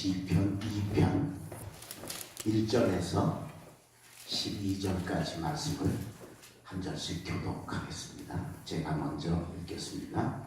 시편 2편 1절에서 12절까지 말씀을 한 절씩 교독하겠습니다. 제가 먼저 읽겠습니다.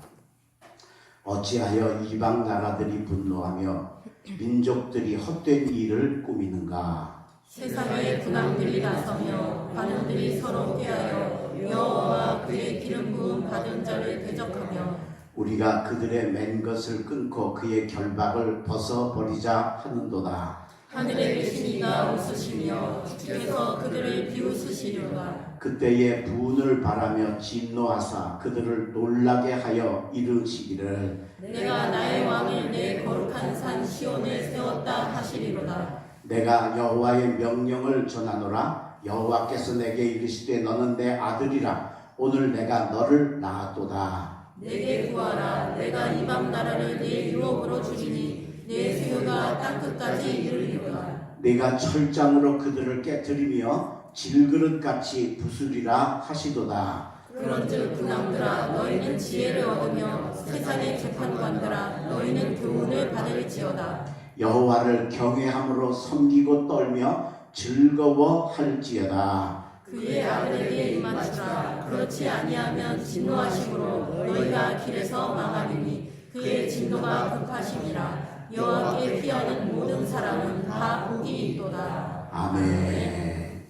어찌하여 이방 나라들이 분노하며 민족들이 헛된 일을 꾸미는가? 세상의 군왕들이 나서며 관원들이 서로 꾀하여 여호와와 그의 기름 부음 받은 자를 대적하며 우리가 그들의 맨 것을 끊고 그의 결박을 벗어버리자 하는도다. 하늘에 계신 이가 웃으시며 주께서 그들을 비웃으시려다. 그때에 분을 바라며 진노하사 그들을 놀라게 하여 이르시기를. 내가 나의 왕을 내 거룩한 산 시온에 세웠다 하시리로다. 내가 여호와의 명령을 전하노라. 여호와께서 내게 이르시되 너는 내 아들이라. 오늘 내가 너를 낳았도다 내게 구하라. 내가 이방 나라를 내 유업으로 주리니 내 수요가 땅 끝까지 이르리로다. 내가 철장으로 그들을 깨뜨리며 질그릇같이 부수리라 하시도다. 그런즉 군왕들아 너희는 지혜를 얻으며 세상의 재판관들아 너희는 교훈을 받을지어다. 여호와를 경외함으로 섬기고 떨며 즐거워할지어다 그의 아들에게 임하시라 그렇지 아니하면 진노하심으로 너희가 길에서 망하리니 그의 진노가 급하심이라. 여호와께 피하는 모든 사람은 다 복이 있도다. 아멘.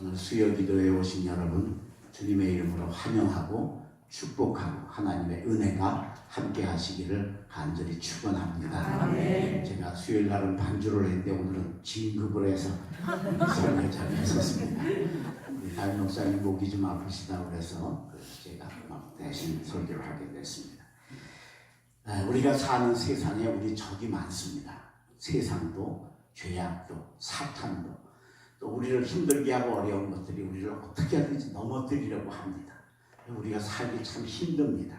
오늘 수요 기도에 오신 여러분 주님의 이름으로 환영하고 축복하고 하나님의 은혜가 함께 하시기를 간절히 축원합니다. 제가 수요일 날은 반주를 했는데 오늘은 진급을 해서 설교 섰습니다. 우리 담임 목사님 목이 좀 아프시다 그래서 제가 막 대신 설교를 하게 됐습니다. 아, 우리가 사는 세상에 우리 적이 많습니다. 세상도 죄악도 사탄도 또 우리를 힘들게 하고 어려운 것들이 우리를 어떻게 하든지 넘어뜨리려고 합니다. 우리가 살기 참 힘듭니다.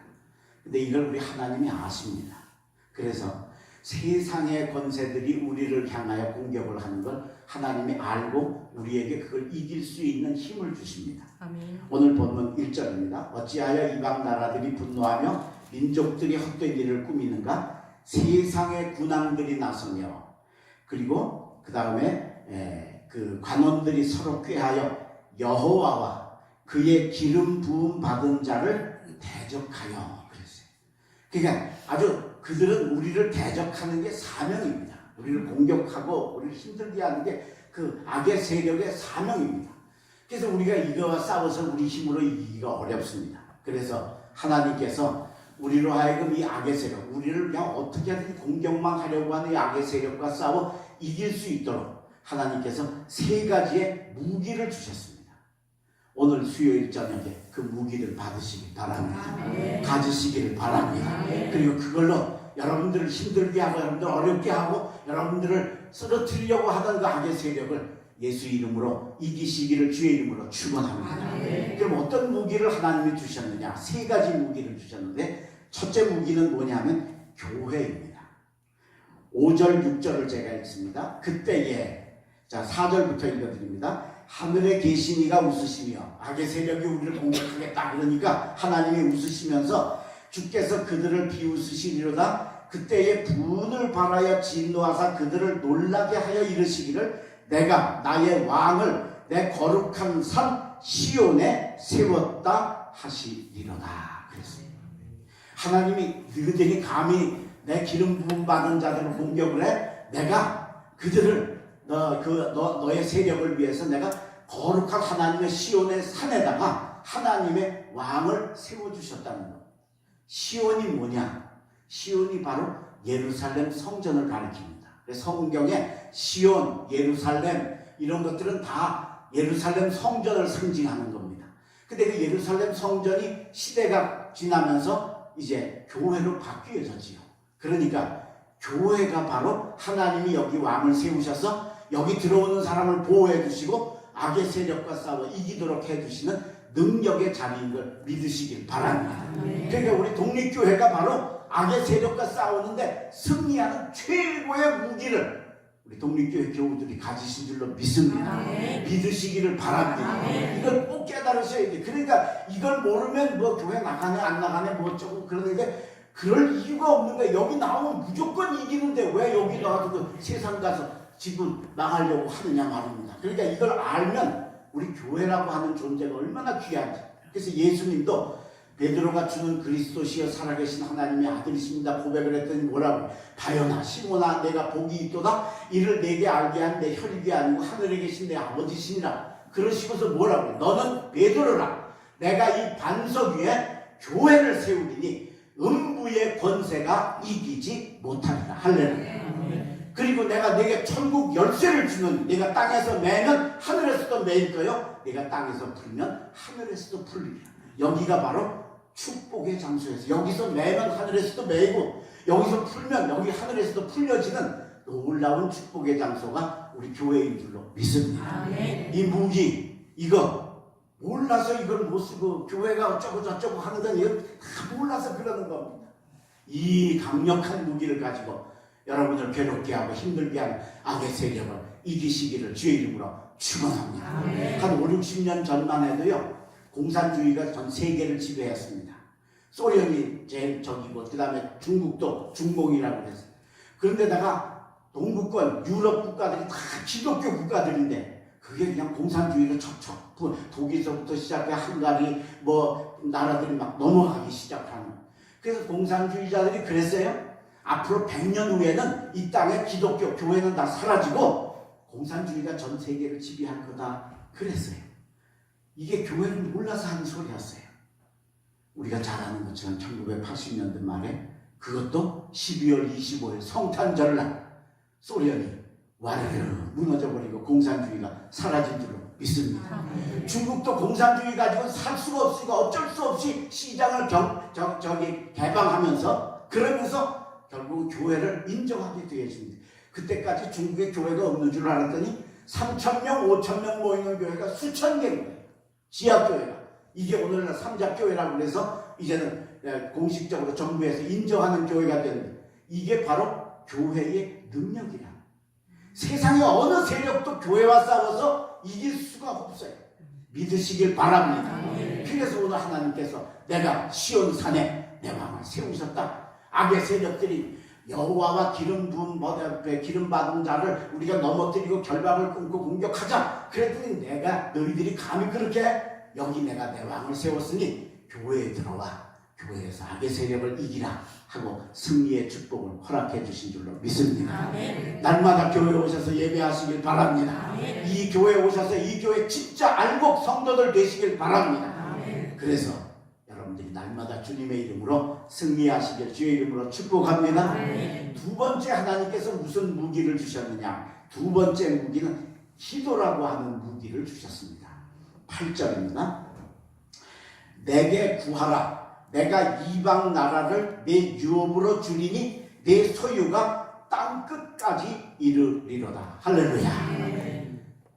근데 이걸 우리 하나님이 아십니다. 그래서 세상의 권세들이 우리를 향하여 공격을 하는 걸 하나님이 알고 우리에게 그걸 이길 수 있는 힘을 주십니다. 아멘 오늘 본문 1절입니다. 어찌하여 이방 나라들이 분노하며 민족들이 헛된 일을 꾸미는가? 세상의 군왕들이 나서며 그리고 그 다음에 그 관원들이 서로 꾀하여 여호와와 그의 기름 부음 받은 자를 대적하여 그랬어요. 그러니까 아주 그들은 우리를 대적하는 게 사명입니다. 우리를 공격하고 우리를 힘들게 하는 게 그 악의 세력의 사명입니다. 그래서 우리가 이거와 싸워서 우리 힘으로 이기기가 어렵습니다. 그래서 하나님께서 우리로 하여금 이 악의 세력, 우리를 그냥 어떻게 하든 공격만 하려고 하는 이 악의 세력과 싸워 이길 수 있도록 하나님께서 세 가지의 무기를 주셨습니다. 오늘 수요일 저녁에 그 무기를 받으시기 바랍니다. 가지시기를 바랍니다. 그리고 그걸로 여러분들을 힘들게 하고 여러분들 어렵게 하고 여러분들을 쓰러뜨리려고 하던 그 악의 세력을 예수 이름으로 이기시기를 주의 이름으로 축원합니다. 그럼 어떤 무기를 하나님이 주셨느냐? 세 가지 무기를 주셨는데 첫째 무기는 뭐냐면 교회입니다. 5절, 6절을 제가 읽습니다. 그때에 자 4절부터 읽어드립니다. 하늘에 계신 이가 웃으시며 악의 세력이 우리를 공격하겠다 그러니까 하나님이 웃으시면서 주께서 그들을 비웃으시리로다 그때에 분을 발하여 진노하사 그들을 놀라게 하여 이르시기를 내가 나의 왕을 내 거룩한 산 시온에 세웠다 하시리로다 그랬어요. 하나님이 너희들이 감히 내 기름 부음 받은 자들을 공격을 해 내가 그들을 너 그 너 너의 세력을 위해서 내가 거룩한 하나님의 시온의 산에다가 하나님의 왕을 세워 주셨다는 것. 시온이 뭐냐? 시온이 바로 예루살렘 성전을 가리킵니다. 그래서 성경에 시온, 예루살렘 이런 것들은 다 예루살렘 성전을 상징하는 겁니다. 근데 그 예루살렘 성전이 시대가 지나면서 이제 교회로 바뀌어졌지요. 그러니까 교회가 바로 하나님이 여기 왕을 세우셔서 여기 들어오는 사람을 보호해 주시고 악의 세력과 싸워 이기도록 해 주시는 능력의 자리인 걸 믿으시길 바랍니다. 그러니까 우리 독립교회가 바로 악의 세력과 싸우는데 승리하는 최고의 무기를 우리 독립교회 교우들이 가지신 줄로 믿습니다. 아멘. 믿으시기를 바랍니다. 아멘. 이걸 꼭 깨달으셔야 돼. 그러니까 이걸 모르면 뭐 교회 나가네 안 나가네 뭐 어쩌고 그러는데 그럴 이유가 없는 거야. 여기 나오면 무조건 이기는데 왜 여기 나와서 그 세상 가서 지금 나가려고 하느냐 말입니다. 그러니까 이걸 알면 우리 교회라고 하는 존재가 얼마나 귀한지. 그래서 예수님도 베드로가 주는 그리스도시여 살아계신 하나님의 아들이십니다. 고백을 했더니 뭐라고? 바요나 시모나 내가 복이 있도다. 이를 내게 알게 한 내 혈육이 아니고 하늘에 계신 내 아버지시니라. 그러시고서 뭐라고? 너는 베드로라. 내가 이 반석 위에 교회를 세우리니 음부의 권세가 이기지 못하리라. 할렐루야 그리고 내가 내게 천국 열쇠를 주는 내가 땅에서 매면 하늘에서도 매일 거요 내가 땅에서 풀면 하늘에서도 풀리리라 여기가 바로 축복의 장소에서 여기서 매면 하늘에서도 매이고 여기서 풀면 여기 하늘에서도 풀려지는 놀라운 축복의 장소가 우리 교회인 줄로 믿습니다. 아멘. 이 무기 이거 몰라서 이걸 못 쓰고 교회가 어쩌고 저쩌고 하는 건 이거 다 몰라서 그러는 겁니다. 이 강력한 무기를 가지고 여러분을 괴롭게 하고 힘들게 하는 악의 세력을 이기시기를 주의 이름으로 축원합니다. 한 5, 60년 전만 해도요. 공산주의가 전 세계를 지배했습니다. 소련이 제일 적이고 그 다음에 중국도 중공이라고 그랬어요. 그런데다가 동구권 유럽 국가들이 다 기독교 국가들인데 그게 그냥 공산주의로 척척 그 독일서부터 시작해 한가리 뭐 나라들이 막 넘어가기 시작하는 그래서 공산주의자들이 그랬어요. 앞으로 100년 후에는 이 땅에 기독교 교회는 다 사라지고 공산주의가 전 세계를 지배할 거다 그랬어요. 이게 교회를 몰라서 하는 소리였어요. 우리가 잘 아는 것처럼 1980년대 말에 그것도 12월 25일 성탄절 날 소련이 와르르 무너져버리고 공산주의가 사라진 줄로 믿습니다. 중국도 공산주의 가지고 살 수가 없으니까 어쩔 수 없이 시장을 경, 저, 저기 개방하면서 그러면서 결국 교회를 인정하게 되어집니다. 그때까지 중국에 교회가 없는 줄 알았더니 3천 명, 5천 명 모이는 교회가 수천 개인 거예요. 지하교회가. 이게 오늘날 삼자교회라고 그래서 이제는 예, 공식적으로 정부에서 인정하는 교회가 되는데 이게 바로 교회의 능력이라. 세상의 어느 세력도 교회와 싸워서 이길 수가 없어요. 믿으시길 바랍니다. 그래서 오늘 하나님께서 내가 시온 산에 내 왕을 세우셨다. 악의 세력들이 여호와와 기름 부은 뭐에 기름 받은 자를 우리가 넘어뜨리고 결박을 끊고 공격하자. 그랬더니 내가 너희들이 감히 그렇게 여기 내가 내 왕을 세웠으니 교회에 들어와 교회에서 악의 세력을 이기라 하고 승리의 축복을 허락해 주신 줄로 믿습니다. 아멘. 날마다 교회 오셔서 예배하시길 바랍니다. 아멘. 이 교회 오셔서 이 교회 진짜 알곡 성도들 되시길 바랍니다. 아멘. 그래서 주님의 이름으로 승리하시길 주의 이름으로 축복합니다. 아멘. 두 번째 하나님께서 무슨 무기를 주셨느냐? 두 번째 무기는 기도라고 하는 무기를 주셨습니다. 8절입니다. 내게 구하라. 내가 이방 나라를 내 유업으로 주리니 내 소유가 땅 끝까지 이르리로다. 할렐루야.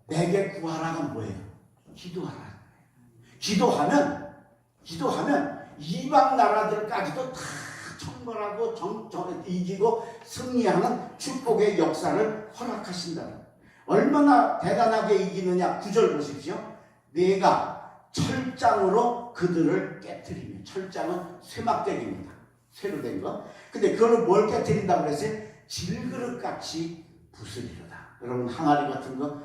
내게 구하라가 뭐예요? 기도하라. 기도하면 기도하면 이방 나라들까지도 다 청벌하고 정, 정, 이기고 승리하는 축복의 역사를 허락하신다. 얼마나 대단하게 이기느냐 구절 보십시오. 내가 철장으로 그들을 깨뜨리며 철장은 쇠막대기입니다. 쇠로 된 거. 근데 그걸 뭘 깨뜨린다고 그랬어요? 질그릇같이 부수리로다. 여러분 항아리 같은 거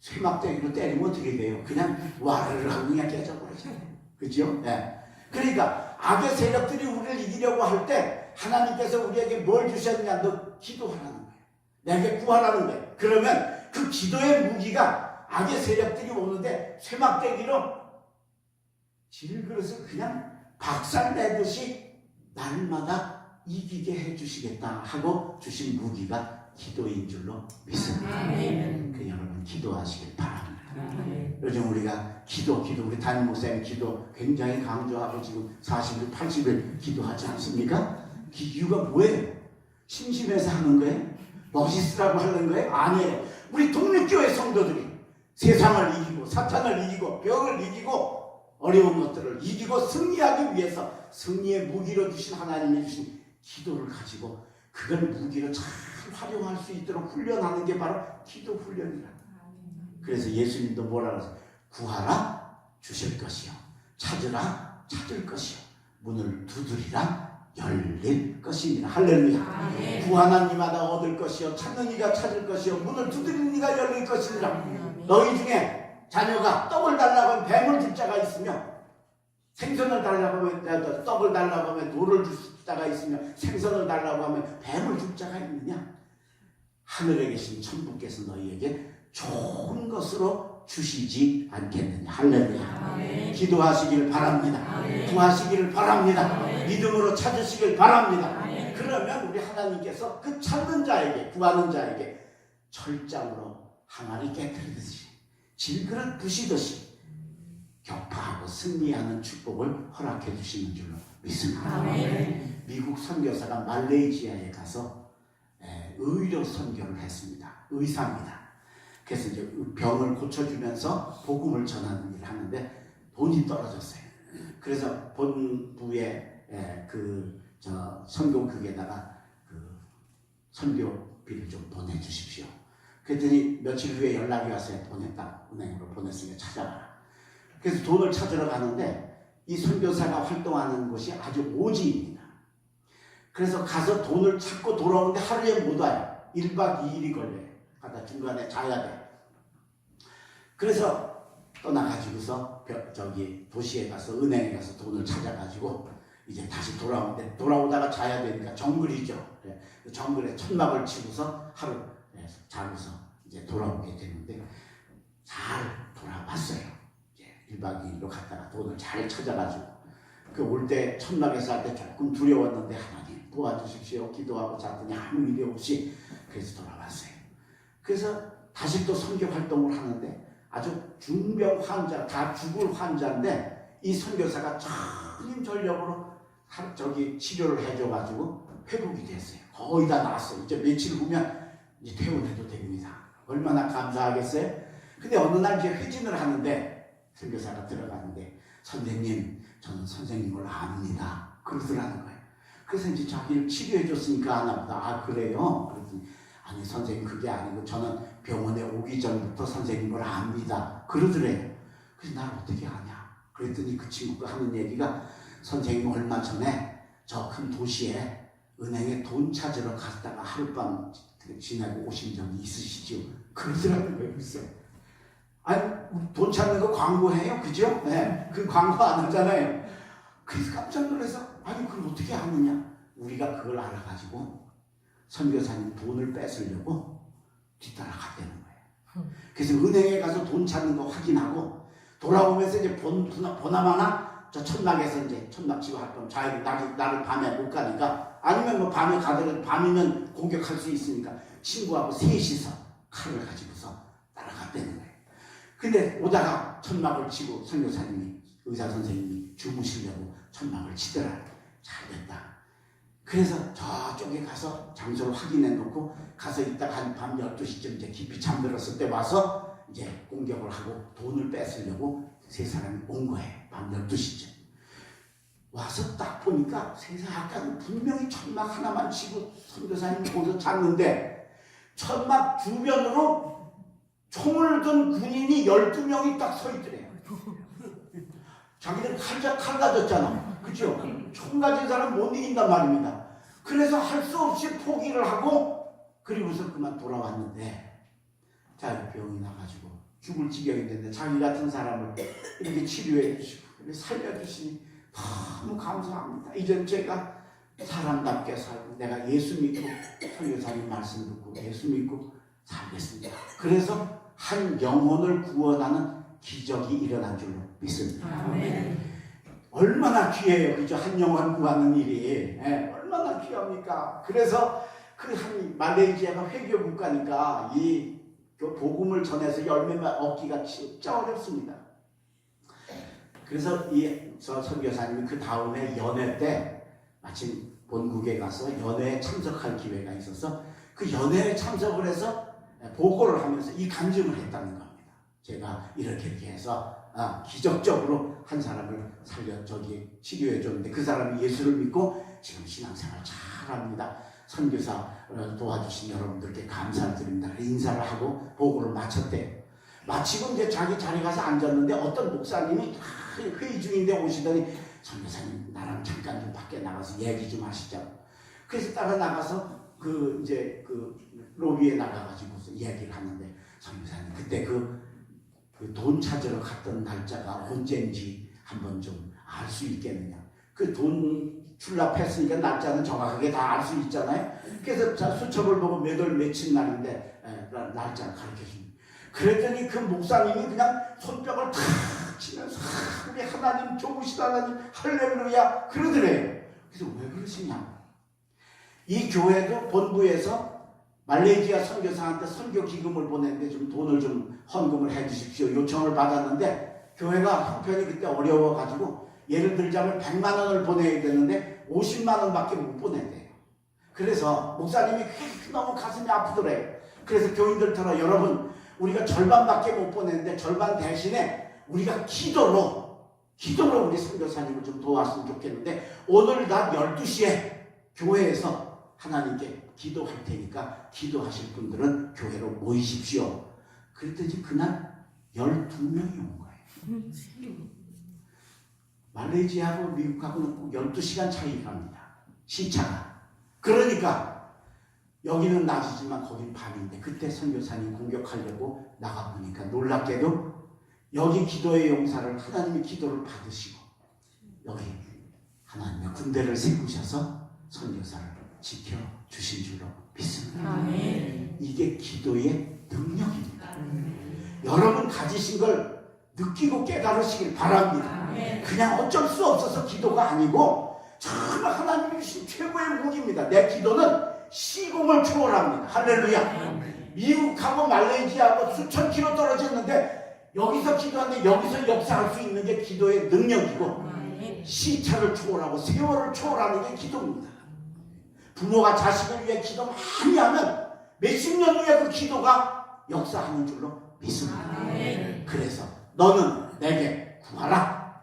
쇠막대기로 때리면 어떻게 돼요? 그냥 와르르 하고 그냥 깨져버리잖아요. 그죠? 네. 그러니까 악의 세력들이 우리를 이기려고 할 때 하나님께서 우리에게 뭘 주셨느냐? 너 기도하라는 거예요. 내게 구하라는 거예요. 그러면 그 기도의 무기가 악의 세력들이 오는데 쇠막대기로 질그릇을 그냥 박살내듯이 날마다 이기게 해주시겠다 하고 주신 무기가 기도인 줄로 믿습니다. 아멘. 그 여러분 기도하시길 바랍니다. 아멘. 요즘 우리가 기도, 기도, 우리 담임 목사님 기도 굉장히 강조하고 지금 40일, 80일 기도하지 않습니까? 그 이유가 뭐예요? 심심해서 하는 거예요? 멋있으라고 하는 거예요? 아니에요. 우리 독립교회 성도들이 세상을 이기고 사탄을 이기고 병을 이기고 어려운 것들을 이기고 승리하기 위해서 승리의 무기로 주신 하나님이 주신 기도를 가지고 그걸 무기로 잘 활용할 수 있도록 훈련하는 게 바로 기도 훈련이라. 그래서 예수님도 뭐라 그랬어요? 구하라 주실 것이요. 찾으라 찾을 것이요. 문을 두드리라 열릴 것입니다. 할렐루야. 아멘. 구하는 이마다 얻을 것이요 찾는 이가 찾을 것이요 문을 두드리는 이가 열릴 것이니라. 아멘. 너희 중에 자녀가 떡을 달라고 하면 뱀을 줄 자가 있으며 생선을 달라고 하면 아, 떡을 달라고 하면 돌을 줄 자가 있으며 생선을 달라고 하면 뱀을 줄 자가 있느냐? 하늘에 계신 천부께서 너희에게 좋은 것으로 주시지 않겠느냐? 할렐루야. 아멘. 기도하시길 바랍니다. 아멘. 구하시기를 바랍니다. 아멘. 믿음으로 찾으시길 바랍니다. 아멘. 그러면 우리 하나님께서 그 찾는 자에게 구하는 자에게 철장으로 항아리 깨뜨리듯이 질그릇 부시듯이 격파하고 승리하는 축복을 허락해 주시는 줄로 믿습니다. 아멘. 미국 선교사가 말레이시아에 가서 에, 의료 선교를 했습니다. 의사입니다. 그래서 이제 병을 고쳐주면서 복음을 전하는 일을 하는데 돈이 떨어졌어요. 그래서 본부에 에, 그저 선교국에다가 그 선교비를 좀 보내주십시오. 그랬더니 며칠 후에 연락이 왔어요. 보냈다. 은행으로 보냈으니까 찾아가라. 그래서 돈을 찾으러 가는데 이 선교사가 활동하는 곳이 아주 오지입니다. 그래서 가서 돈을 찾고 돌아오는데 하루에 못 와요. 1박 2일이 걸려요. 가다 중간에 자야 돼. 그래서 떠나가지고서 벼- 저기 도시에 가서 은행에 가서 돈을 찾아가지고 이제 다시 돌아오는데 돌아오다가 자야 되니까 정글이죠. 예, 그 정글에 천막을 치고서 하루 예, 자고서 이제 돌아오게 되는데 잘 돌아왔어요. 이제 1박 2일로 갔다가 돈을 잘 찾아가지고 그 올 때 천막에서 할 때 조금 두려웠는데 하나님 도와주십시오 기도하고 잤더니 아무 일이 없이 그래서 돌아왔어요. 그래서 다시 또 선교 활동을 하는데 아주 중병 환자 다 죽을 환자인데 이 선교사가 전임전력으로 하- 저기 치료를 해줘가지고 회복이 됐어요. 거의 다 나았어요. 이제 며칠 후면 이제 퇴원해도 됩니다. 얼마나 감사하겠어요? 근데 어느 날 이제 회진을 하는데 선교사가 들어가는데 선생님 저는 선생님을 압니다. 그러더라는 거예요. 그래서 이제 자기를 치료해 줬으니까 아나 보다. 아 그래요? 그랬더니 아니 선생님 그게 아니고 저는 병원에 오기 전부터 선생님을 압니다. 그러더래요. 그래서 날 어떻게 아냐? 그랬더니 그 친구가 하는 얘기가 선생님 얼마 전에 저 큰 도시에 은행에 돈 찾으러 갔다가 하룻밤 지내고 오신 적이 있으시죠? 그러더라는 거예요. 글쎄. 아니 돈 찾는 거 광고해요, 그죠? 네, 그 광고 안 하잖아요. 그래서 깜짝 놀라서 아니 그걸 어떻게 아느냐? 우리가 그걸 알아가지고 선교사님 돈을 뺏으려고 뒤따라갔다는 거예요. 그래서 은행에 가서 돈 찾는 거 확인하고 돌아오면서 이제 본 보나마나 저 천막에서 이제 천막 치고 할거면 자기 나를, 나를 밤에 못 가니까 아니면 뭐 밤에 가더라도 밤이면 공격할 수 있으니까 친구하고 셋이서 칼을 가지고서 따라갔다는 거예요. 근데 오다가 천막을 치고 선교사님이 의사 선생님이 주무시려고 천막을 치더라. 잘 됐다. 그래서 저쪽에 가서 장소를 확인해 놓고 가서 있다 한밤 12시쯤 이제 깊이 잠들었을 때 와서 이제 공격을 하고 돈을 뺏으려고 세 사람이 온 거예요. 밤 12시쯤. 와서 딱 보니까 세상 아까 분명히 천막 하나만 치고 선교사님 거기서 잤는데 천막 주변으로 총을 든 군인이 12명이 딱 서 있더래요. 자기들 칼, 칼 가졌잖아. 그죠? 총 가진 사람 못 이긴단 말입니다. 그래서 할 수 없이 포기를 하고 그리고서 그만 돌아왔는데 자 병이 나가지고 죽을 지경이 됐는데 자기 같은 사람을 이렇게 치료해 주시고 살려주시니 너무 감사합니다. 이젠 제가 사람답게 살고 내가 예수 믿고 선교사님 말씀 듣고 예수 믿고 살겠습니다. 그래서 한 영혼을 구원하는 기적이 일어난 줄로 믿습니다. 아멘. 얼마나 귀해요. 그죠? 한 영혼 구하는 일이. 예, 얼마나 귀합니까? 그래서 그 한 말레이시아가 회교 국가니까 이그 복음을 전해서 열매만 얻기가 진짜 어렵습니다. 그래서 이저 선교사님이 그 다음에 연회 때 마침 본국에 가서 연회에 참석할 기회가 있어서 그 연회에 참석을 해서 보고를 하면서 이 간증을 했다는 겁니다. 제가 이렇게 이렇게 해서 아, 기적적으로 한 사람을 살려 저기 치료해 줬는데 그 사람이 예수를 믿고 지금 신앙생활 잘합니다. 선교사 어, 도와주신 여러분들께 감사드립니다. 인사를 하고 보고를 마쳤대요. 마치고 이제 자기 자리 가서 앉았는데 어떤 목사님이 회의 중인데 오시더니 선교사님 나랑 잠깐 좀 밖에 나가서 얘기 좀 하시자고. 그래서 따라 나가서 그 이제 그 로비에 나가가지고 얘기를 하는데 선교사님 그때 그 그 돈 찾으러 갔던 날짜가 언제인지 한번 좀 알 수 있겠느냐. 그 돈 출납했으니까 날짜는 정확하게 다 알 수 있잖아요. 그래서 자, 수첩을 보고 몇 월 며칠 날인데 에, 나- 날짜를 가르쳐 줍니다. 그랬더니 그 목사님이 그냥 손뼉을 탁 치면서 아, 우리 하나님 좋으신 하나님 할렐루야 그러더래요. 그래서 왜 그러시냐? 이 교회도 본부에서 말레이시아 선교사한테 선교 기금을 보냈는데 좀 돈을 좀 헌금을 해 주십시오 요청을 받았는데 교회가 형편이 그때 어려워가지고 예를 들자면 100만 원을 보내야 되는데 50만 원밖에 못 보낸대요. 그래서 목사님이 너무 가슴이 아프더래요. 그래서 교인들처럼 여러분 우리가 절반밖에 못 보냈는데 절반 대신에 우리가 기도로 기도로 우리 선교사님을 좀 도왔으면 좋겠는데 오늘 낮 12시에 교회에서 하나님께 기도할 테니까 기도하실 분들은 교회로 모이십시오. 그랬더니 그날 12명이 온 거예요. 말레이시아하고 미국하고는 꼭 12시간 차이가 납니다. 시차가. 그러니까 여기는 낮이지만 거긴 밤인데 그때 선교사님 공격하려고 나가보니까 놀랍게도 여기 기도의 용사를 하나님이 기도를 받으시고 여기 하나님의 군대를 세우셔서 선교사를 지켜 주신 줄로 믿습니다. 아멘. 이게 기도의 능력입니다. 여러분 가지신 걸 느끼고 깨달으시길 바랍니다. 아멘. 그냥 어쩔 수 없어서 기도가 아니고 정말 하나님이 주신 최고의 무기입니다. 내 기도는 시공을 초월합니다. 할렐루야. 미국하고 말레이시아하고 수천 킬로 떨어졌는데 여기서 기도하는데 여기서 역사할 수 있는 게 기도의 능력이고 아멘. 시차를 초월하고 세월을 초월하는 게 기도입니다. 부모가 자식을 위해 기도 많이 하면 몇십 년 후에 그 기도가 역사하는 줄로 믿습니다. 아멘. 그래서 너는 내게 구하라.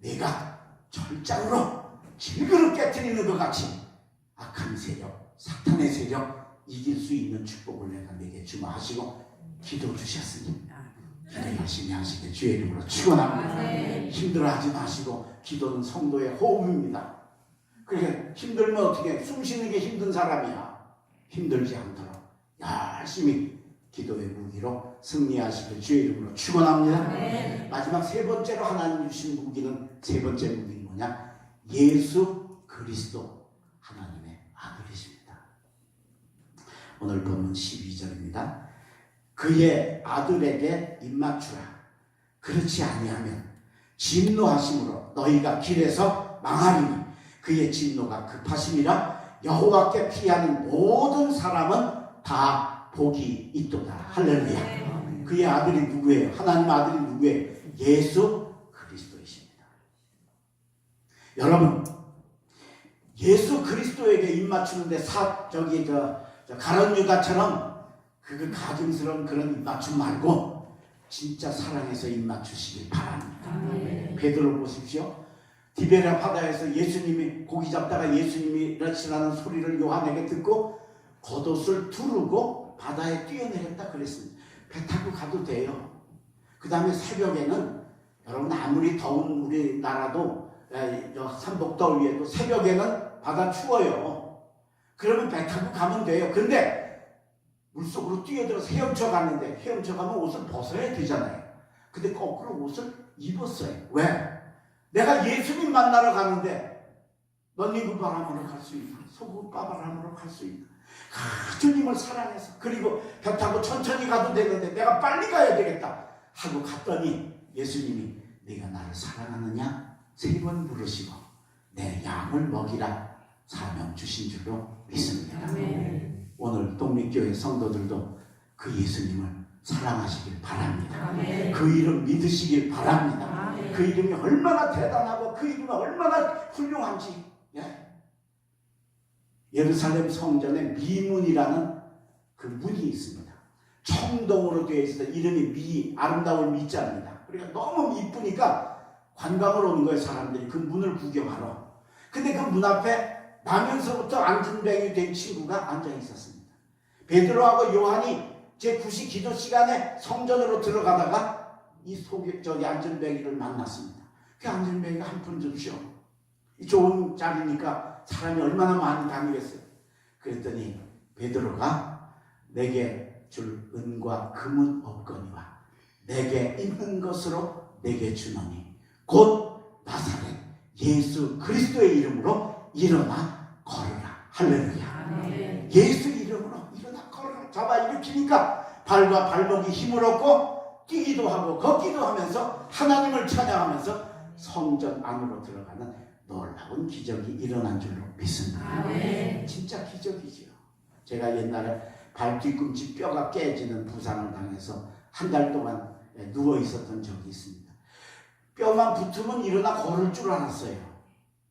내가 철장으로 질그릇 깨뜨리는 것 같이 악한 세력, 사탄의 세력 이길 수 있는 축복을 내가 내게 주마 하시고 기도 주셨으니 기도 열심히 하시게 주의 이름으로 축원합니다. 아멘. 힘들어하지 마시고 기도는 성도의 호흡입니다. 그러니까 힘들면 어떻게 숨 쉬는 게 힘든 사람이야. 힘들지 않도록 열심히 기도의 무기로 승리하시길 주의 이름으로 축원합니다. 아멘. 마지막 세 번째로 하나님 주신 무기는 세 번째 무기는 뭐냐? 예수 그리스도 하나님의 아들이십니다. 오늘 본문 12절입니다. 그의 아들에게 입맞추라. 그렇지 아니하면 진노하심으로 너희가 길에서 망하리니 그의 진노가 급하심이라 여호와께 피하는 모든 사람은 다 복이 있도다. 할렐루야. 그의 아들이 누구예요? 하나님 아들이 누구예요? 예수 그리스도이십니다. 여러분, 예수 그리스도에게 입맞추는데 사 저기 저, 저 가론 유다처럼 그 가증스러운 그런 입맞춤 말고 진짜 사랑해서 입맞추시길 바랍니다. 아멘. 베드로 보십시오. 디베라 바다에서 예수님이 고기 잡다가 예수님이 러치라는 소리를 요한에게 듣고 겉옷을 두르고 바다에 뛰어내렸다 그랬습니다. 배 타고 가도 돼요. 그 다음에 새벽에는 여러분 아무리 더운 우리나라도 에, 저 삼복더 위에도 새벽에는 바다 추워요. 그러면 배 타고 가면 돼요. 근데 물속으로 뛰어들어서 헤엄쳐 갔는데 헤엄쳐 가면 옷을 벗어야 되잖아요. 근데 거꾸로 옷을 입었어요. 왜? 내가 예수님 만나러 가는데 넌 이구 바람으로 갈 수 있나? 소금 바람으로 갈 수 있나? 아, 주님을 사랑해서 그리고 배 타고 천천히 가도 되는데 내가 빨리 가야 되겠다 하고 갔더니 예수님이 네가 나를 사랑하느냐? 세번 부르시고 내 양을 먹이라 사명 주신 줄로 믿습니다. 아멘. 오늘 독립교회 성도들도 그 예수님을 사랑하시길 바랍니다. 아멘. 그 이름 믿으시길 바랍니다. 그 이름이 얼마나 대단하고 그 이름이 얼마나 훌륭한지 예? 예루살렘 성전에 미문이라는 그 문이 있습니다. 청동으로 되어 있어서 이름이 미 아름다운 미자입니다. 그러니까 너무 이쁘니까 관광을 오는 거예요 사람들이 그 문을 구경하러. 근데 그 문 앞에 나면서부터 안진뱅이 된 친구가 앉아 있었습니다. 베드로하고 요한이 제 9시 기도 시간에 성전으로 들어가다가 이 소개 저기 안전뱅이를 만났습니다. 그 안전뱅이가 한 푼 줍시오. 이 좋은 자리니까 사람이 얼마나 많이 다니겠어요. 그랬더니 베드로가 내게 줄 은과 금은 없거니와 내게 있는 것으로 내게 주노니 곧 나사렛 예수 그리스도의 이름으로 일어나 걸으라 할렐루야. 예수 이름으로 일어나 걸으라 잡아 일으키니까 발과 발목이 힘을 얻고 뛰기도 하고 걷기도 하면서 하나님을 찬양하면서 성전 안으로 들어가는 놀라운 기적이 일어난 줄로 믿습니다. 아멘. 진짜 기적이지요. 제가 옛날에 발 뒤꿈치 뼈가 깨지는 부상을 당해서 한 달 동안 예, 누워 있었던 적이 있습니다. 뼈만 붙으면 일어나 걸을 줄 알았어요.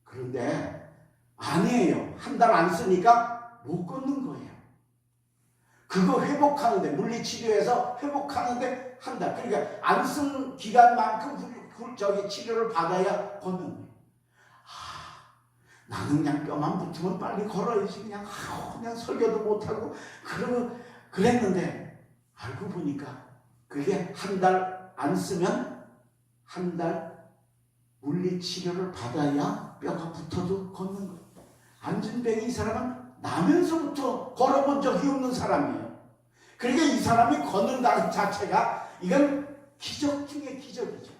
그런데 아니에요. 한 달 안 쓰니까 못 걷는 거예요. 그거 회복하는데 물리치료에서 회복하는데 한 달. 그러니까 안 쓴 기간만큼 저기 치료를 받아야 걷는 거예요. 나는 그냥 뼈만 붙으면 빨리 걸어야지 그냥 아우, 그냥 설교도 못하고 그러 그랬는데 알고 보니까 그게 한 달 안 쓰면 한 달 물리 치료를 받아야 뼈가 붙어도 걷는 거예요. 안준뱅이 이 사람은 나면서부터 걸어본 적이 없는 사람이에요. 그러니까 이 사람이 걷는다는 자체가 이건 기적 중의 기적이죠.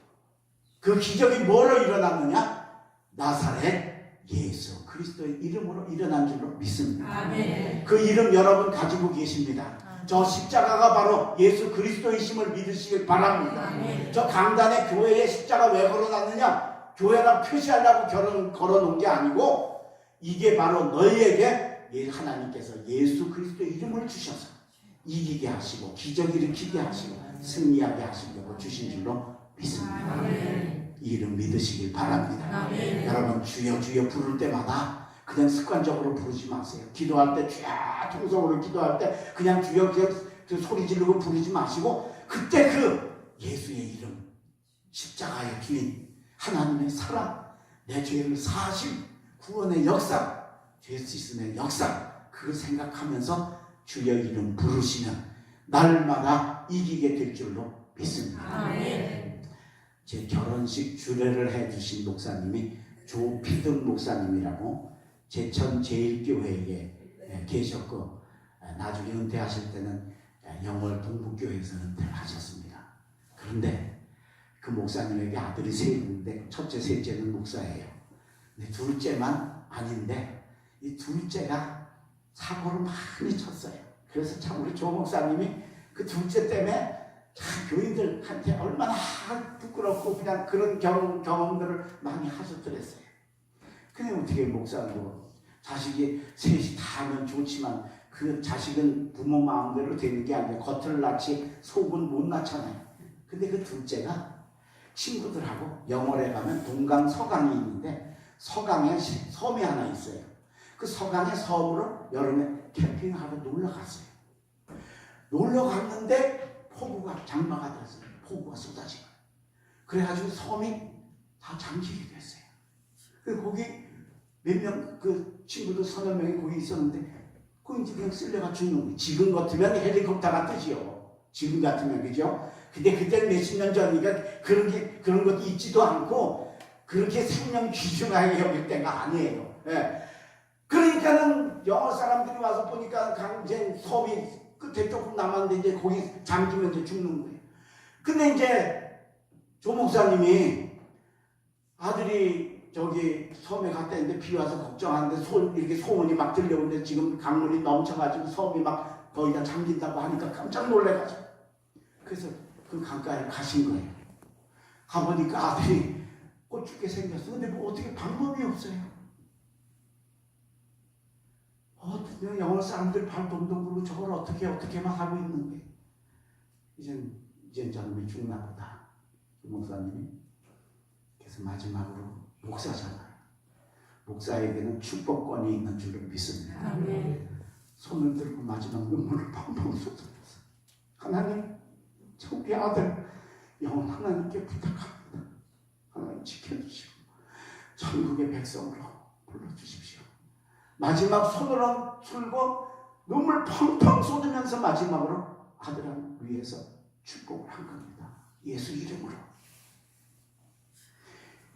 그 기적이 뭐로 일어났느냐? 나사렛 예수 그리스도의 이름으로 일어난 줄로 믿습니다. 아멘. 그 이름 여러분 가지고 계십니다. 저 십자가가 바로 예수 그리스도이심을 믿으시길 바랍니다. 아멘. 저 강단에 교회에 십자가 왜 걸어놨느냐? 교회랑 표시하려고 결혼, 걸어놓은 게 아니고 이게 바로 너희에게 예- 하나님께서 예수 그리스도 이름을 주셔서 이기게 하시고 기적 일으키게 하시고 승리하게 하시려고 주신 줄로 믿습니다. 이 이름 믿으시길 바랍니다. 여러분 주여 주여 부를 때마다 그냥 습관적으로 부르지 마세요. 기도할 때 주여 통성으로 기도할 때 그냥 주여 그 소리 지르고 부르지 마시고 그때 그 예수의 이름 십자가의 주인 하나님의 사랑 내 죄를 사하심 구원의 역사 죄 씻음의 역사 그걸 생각하면서 주여 이름 부르시면 날마다 이기게 될 줄로 믿습니다. 아멘. 제 결혼식 주례를 해주신 목사님이 조피등 목사님이라고 제천 제일교회에 에, 계셨고 에, 나중에 은퇴하실 때는 에, 영월 동북교회에서 은퇴를 하셨습니다. 그런데 그 목사님에게 아들이 세 있는데 첫째, 셋째는 목사예요. 근데 둘째만 아닌데 이 둘째가 사고를 많이 쳤어요. 그래서 참 우리 조 목사님이 그 둘째 때문에 참 교인들한테 얼마나 부끄럽고 그냥 그런 경험, 경험들을 많이 하셨더랬어요. 근데 어떻게 목사고 자식이 셋이 다 하면 좋지만 그 자식은 부모 마음대로 되는 게 아니라 겉을 낳지 속은 못 낳잖아요. 근데 그 둘째가 친구들하고 영월에 가면 동강 서강이 있는데 서강에 시- 섬이 하나 있어요. 그 서강의 섬으로 여름에 캠핑하러 놀러 갔어요. 놀러 갔는데 폭우가 장마가 됐어요. 폭우가 쏟아지고. 그래가지고 섬이 다 잠기게 됐어요. 그 거기 몇 명 그 친구들 서너 명이 거기 있었는데 그 이제 그냥 쓸려가 죽는 거예요. 지금 같으면 헬리콥터가 뜨지요. 지금 같으면 그죠? 근데 그때 몇십 년 전이니까 그런 게 그런 것도 있지도 않고 그렇게 생명 귀중하게 여길 때가 아니에요. 예. 그러니까는 영어 사람들이 와서 보니까 강제 섬이 끝에 조금 남았는데 이제 거기 잠기면 이제 죽는 거예요. 근데 이제 조 목사님이 아들이 저기 섬에 갔다 했는데 비 와서 걱정하는데 소, 이렇게 소문이 막 들려오는데 지금 강물이 넘쳐가지고 섬이 막 거의 다 잠긴다고 하니까 깜짝 놀래가지고 그래서 그 강가에 가신 거예요. 가보니까 아들이 곧 죽게 생겼어. 근데 뭐 어떻게 방법이 없어요. 어떻게 영어 사람들 발동도 모르고 저걸 어떻게 어떻게만 하고 있는 게 이젠 이젠 저놈이 죽나 보다. 그 목사님이 그래서 마지막으로 목사잖아요. 목사에게는 축복권이 있는 줄로 믿습니다. 아멘. 손을 들고 마지막 눈물을 펑펑 쏟아졌어. 하나님, 저 우리 아들 영원 하나님께 부탁합니다. 하나님 지켜주시고 천국의 백성으로 불러주십시오. 마지막 손으로 들고 눈물 펑펑 쏟으면서 마지막으로 아들을 위해서 축복을 한 겁니다. 예수 이름으로.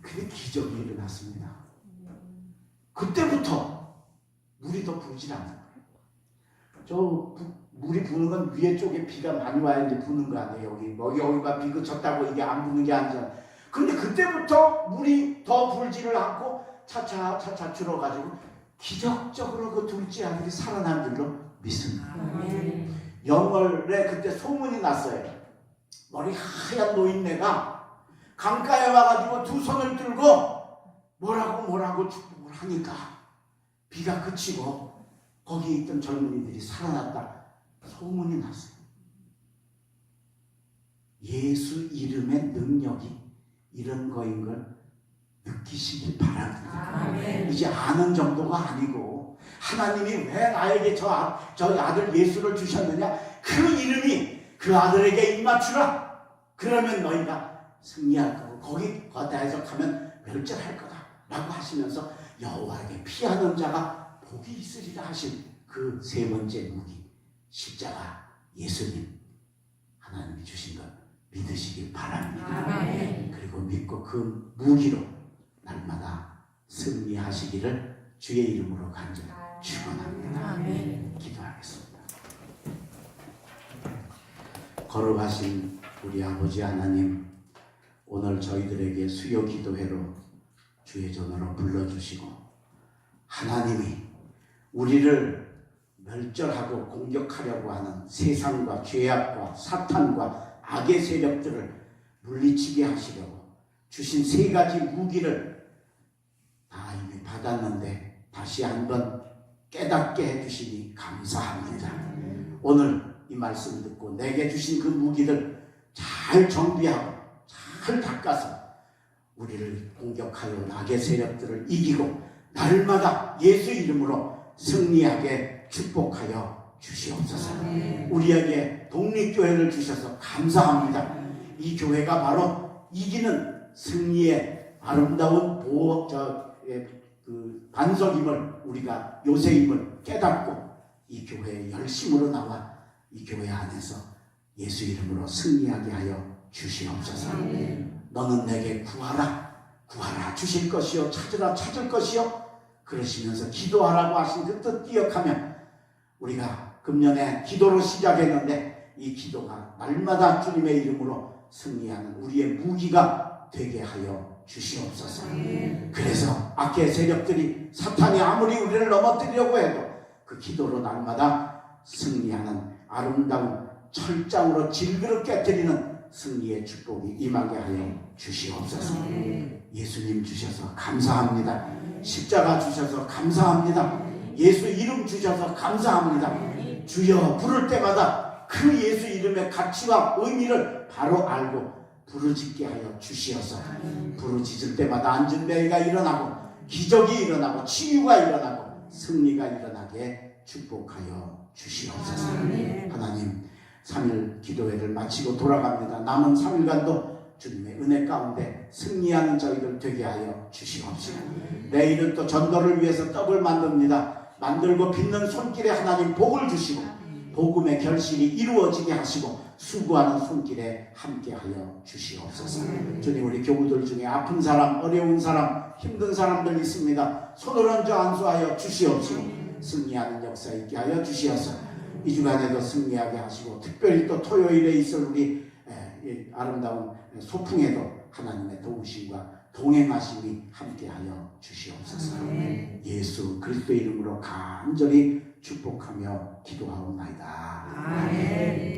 근데 기적이 일어났습니다. 그때부터 물이 더 부질 않는 거예요. 저 부- 물이 부는 건 위에 쪽에 비가 많이 와야 이제 부는 거 아니에요. 여기 뭐 여기가 비 그쳤다고 이게 안 부는 게 아니잖아. 근데 그때부터 물이 더 불지를 않고 차차 차차 줄어가지고 기적적으로 그 둘째 아들이 살아난 줄로 믿습니다. 아멘. 영월에 그때 소문이 났어요. 머리 하얀 노인네가 강가에 와가지고 두 손을 들고 뭐라고 뭐라고 축복을 하니까 비가 그치고 거기 있던 젊은이들이 살아났다 소문이 났어요. 예수 이름의 능력이 이런 거인 걸 느끼시길 바랍니다. 아멘. 이제 아는 정도가 아니고 하나님이 왜 나에게 저, 아, 저 아들 예수를 주셨느냐 그 이름이 그 아들에게 입맞추라 그러면 너희가 승리할 거고 거기 거다 해석하면 멸절할 거다 라고 하시면서 여호와에게 피하는 자가 복이 있으리라 하신 그 세 번째 무기 십자가 예수님 하나님이 주신 것 믿으시길 바랍니다 아멘. 그리고 믿고 그 무기로 날마다 승리하시기를 주의 이름으로 간절히 축원합니다. 기도하겠습니다. 걸어가신 우리 아버지 하나님 오늘 저희들에게 수요 기도회로 주의 전으로 불러주시고 하나님이 우리를 멸절하고 공격하려고 하는 세상과 죄악과 사탄과 악의 세력들을 물리치게 하시려고 주신 세 가지 무기를 받았는데 다시 한번 깨닫게 해주시니 감사합니다. 오늘 이 말씀 듣고 내게 주신 그 무기를 잘 정비하고 잘 닦아서 우리를 공격하여 악의 세력들을 이기고 날마다 예수 이름으로 승리하게 축복하여 주시옵소서. 우리에게 독립교회를 주셔서 감사합니다. 이 교회가 바로 이기는 승리의 아름다운 보호, 저, 예, 그 반석임을 우리가 요새임을 깨닫고 이 교회에 열심으로 나와 이 교회 안에서 예수 이름으로 승리하게 하여 주시옵소서. 너는 내게 구하라, 구하라 주실 것이요, 찾으라 찾을 것이요. 그러시면서 기도하라고 하신 그 뜻 기억하며 우리가 금년에 기도로 시작했는데 이 기도가 날마다 주님의 이름으로 승리하는 우리의 무기가 되게 하여 주시옵소서. 그래서 악의 세력들이 사탄이 아무리 우리를 넘어뜨리려고 해도 그 기도로 날마다 승리하는 아름다운 철장으로 질그릇 깨뜨리는 승리의 축복이 임하게 하여 주시옵소서. 예수님 주셔서 감사합니다. 십자가 주셔서 감사합니다. 예수 이름 주셔서 감사합니다. 주여 부를 때마다 그 예수 이름의 가치와 의미를 바로 알고 부르짖게 하여 주시어서 부르짖을 때마다 앉은 배가 일어나고 기적이 일어나고 치유가 일어나고 승리가 일어나게 축복하여 주시옵소서. 하나님 3일 기도회를 마치고 돌아갑니다. 남은 3일간도 주님의 은혜 가운데 승리하는 저희들 되게 하여 주시옵소서. 내일은 또 전도를 위해서 떡을 만듭니다. 만들고 빚는 손길에 하나님 복을 주시고 복음의 결실이 이루어지게 하시고 수고하는 손길에 함께하여 주시옵소서. 주님 우리 교우들 중에 아픈 사람, 어려운 사람, 힘든 사람들 있습니다. 손을 얹어 안수하여 주시옵시고 승리하는 역사 있게 하여 주시옵소서. 이 주간에도 승리하게 하시고 특별히 또 토요일에 있을 우리 아름다운 소풍에도 하나님의 도우심과 동행하심이 함께하여 주시옵소서. 예수 그리스도 이름으로 간절히 축복하며 기도하옵나이다. 아멘.